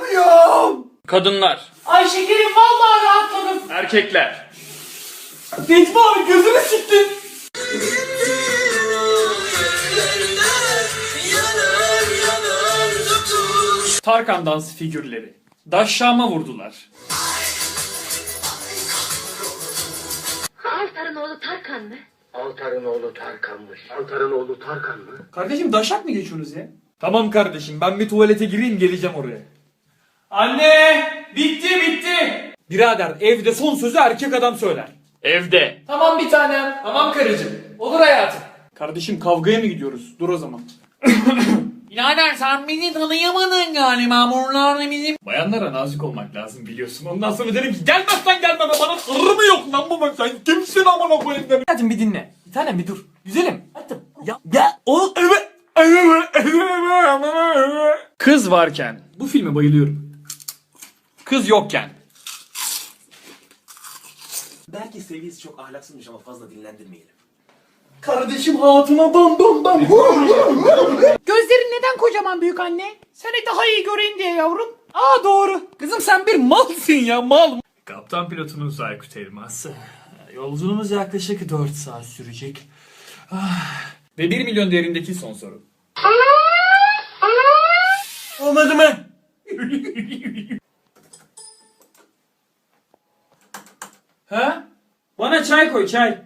Uyuyamıyorum. Kadınlar. Ay şekerim vallahi rahatladım. Erkekler. Abi gözünü siktin. Tarkan dans figürleri. Daşşama vurdular. Altar'ın oğlu Tarkan mı? Altar'ın oğlu Tarkan'mış. Altar'ın oğlu Tarkan mı? Kardeşim daşak mı geçiyorsunuz ya? Tamam kardeşim ben bir tuvalete gireyim geleceğim oraya. Anne bitti bitti. Birader evde son sözü erkek adam söyler. Evde. Tamam bir tanem. Tamam karıcığım. Olur hayatım. Kardeşim kavgaya mı gidiyoruz? Dur o zaman. Birader sen beni tanıyamadın galiba. Buralarda bizim... Bayanlara nazik olmak lazım biliyorsun. Ondan sonra dedim ki gelmezsen gelme be bana sırrı mı yok lan bu ben sen kimsin amına koyayım dedim. Hayatım bir dinle. Bir tanem bir dur. Güzelim. Hayatım. Ya, ya o... Evet. Kız varken bu filme bayılıyorum. Kız yokken Belki seviyesi çok ahlaksızmış ama fazla dinlendirmeyelim. Kardeşim hatıma bam bam bam. Gözlerin neden kocaman büyük anne? Seni daha iyi göreyim diye yavrum. Aa doğru. Kızım sen bir malsın ya mal. Kaptan pilotunuz Aykut Elmas. Yolculuğumuz yaklaşık 4 saat sürecek. Ah. Ve 1 milyon değerindeki son soru. Olmadı mı? ha? Bana çay koy çay.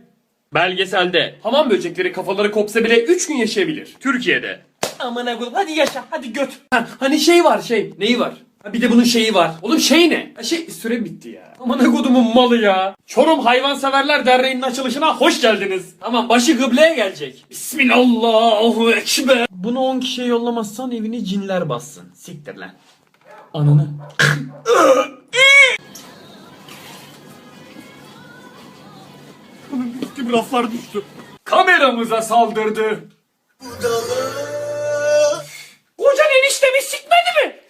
Belgeselde hamam böcekleri kafaları kopsa bile 3 gün yaşayabilir. Türkiye'de. Amına koyayım hadi yaşa hadi göt. Ha, hani şey var şey. Neyi var? Ha, bir de bunun şeyi var. Oğlum şey ne? Ha, şey süre bitti ya. Amına kodumun malı ya. Çorum Hayvanseverler Derneği'nin açılışına hoş geldiniz. Tamam başı kıbleye gelecek. Bismillahü ekber. Bunu 10 kişiye yollamazsan evini cinler bassın. Siktir lan. Ananı. Düştüm raflar düştü. Kameramıza saldırdı. Kocan eniştemi sikmedi mi?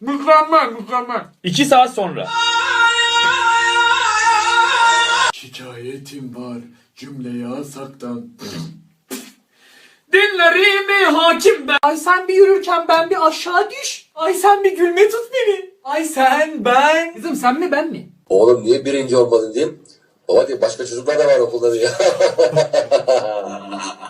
Mükemmel mükemmel. İki saat sonra. Şikayetim var cümle yasaktan. Dinlerimi hakim ben. Ay sen bir yürürken ben bir aşağı düş. Ay sen bir gülme tut beni. Ay sen ben. Kızım sen mi ben mi? Oğlum niye birinci olmadın diyeyim. Baba diyor başka çocuklar da var okulda diyor.